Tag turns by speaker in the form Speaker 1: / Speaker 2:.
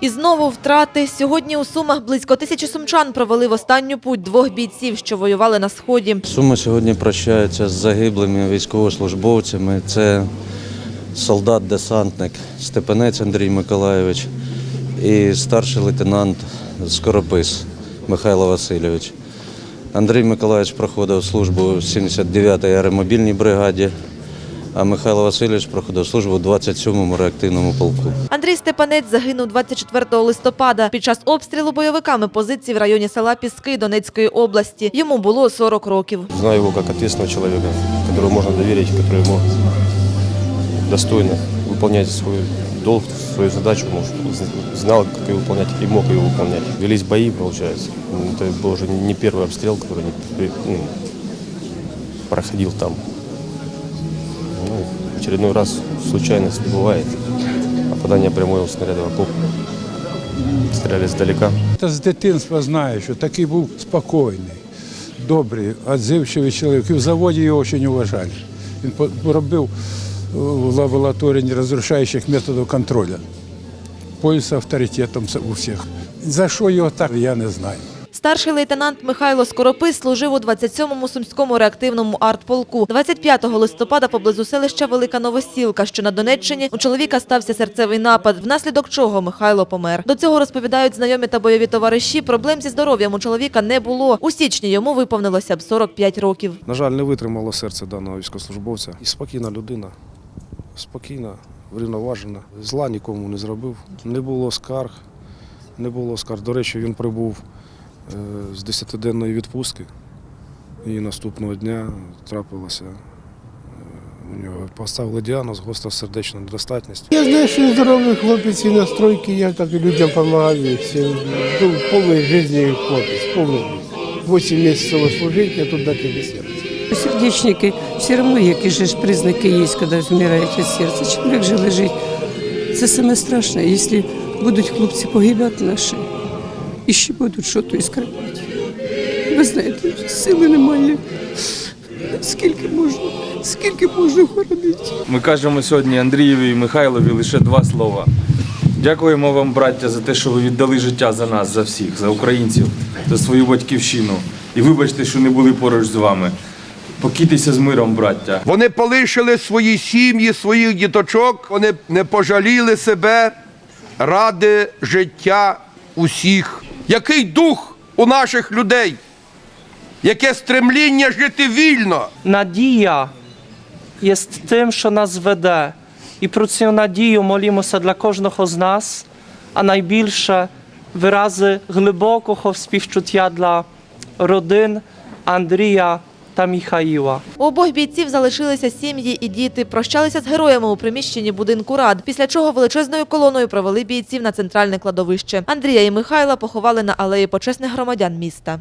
Speaker 1: І знову втрати. Сьогодні у Сумах близько тисячі сумчан провели в останню путь двох бійців, що воювали на сході.
Speaker 2: Суми сьогодні прощаються з загиблими військовослужбовцями. Це солдат-десантник Степанець Андрій Миколайович і старший лейтенант Скоропис Михайло Васильович. Андрій Миколайович проходив службу в 79-й аеромобільній бригаді, а Михайло Васильович проходив службу в 27-му реактивному полку.
Speaker 1: Андрій Степанець загинув 24 листопада під час обстрілу бойовиками позицій в районі села Піски Донецької області. Йому було 40 років.
Speaker 3: Знаю его как ответственного человека, которому можно доверить, который ему достойно выполнять свой долг, свою задачу, может, з- знал, как ее выполнять и мог ее выполнять. Велись бои, получается. Это был уже не первый обстрел, который не при- ну, проходил там. Ну, очередной раз случайность не бывает. Попадание прямого снаряда в окоп. Стреляли сдалека.
Speaker 4: Та з дитинства знаю, що такий був спокійний, добрий, відзивчивий чоловік. І в заводі його дуже уважали. Він по- робив в лабораторії нерозрушаючих методів контролю. Пользувався авторитетом у всіх. За що його так, я не знаю.
Speaker 1: Старший лейтенант Михайло Скоропис служив у 27-му сумському реактивному артполку. 25 листопада поблизу селища Велика Новосілка, що на Донеччині, у чоловіка стався серцевий напад, внаслідок чого Михайло помер. До цього розповідають знайомі та бойові товариші. Проблем зі здоров'ям у чоловіка не було. У січні йому виповнилося б 45 років.
Speaker 5: На жаль, не витримало серце даного військовослужбовця. І спокійна людина, спокійна, врівноважена. Зла нікому не зробив. Не було скарг, не було скарг. До речі, він прибув з 10-денної відпустки. І наступного дня трапилося. е, У нього поставили діагноз гостра сердечна недостатність.
Speaker 6: Я знаю, що здоровий хлопець і настройки, я так і людям допомагаю. Всім. Був повний життя хлопець, повний. Вісім місяців служити, а тут дати без серця.
Speaker 7: Сердечники, все равно які ж признаки є, коли вмирає від серця. Чоловік же лежить. Це саме страшне, якщо будуть хлопці погибати наші, і ще будуть щось і скривати. Ви знаєте, сили немає. Скільки можна, скільки можна хоронити?
Speaker 8: Ми кажемо сьогодні Андрієві і Михайлові лише два слова. Дякуємо вам, браття, за те, що ви віддали життя за нас, за всіх, за українців, за свою батьківщину. І вибачте, що не були поруч з вами. Покійтеся з миром, браття.
Speaker 9: Вони полишили свої сім'ї, своїх діточок, вони не пожаліли себе ради життя усіх. Який дух у наших людей? Яке стремління жити вільно?
Speaker 10: Надія є тим, що нас веде. І про цю надію молімося для кожного з нас, а найбільше вирази глибокого співчуття для родин Андрія та Міхаїла.
Speaker 1: У обох бійців залишилися сім'ї і діти. Прощалися з героями у приміщенні будинку рад, після чого величезною колоною провели бійців на центральне кладовище. Андрія і Михайла поховали на алеї почесних громадян міста.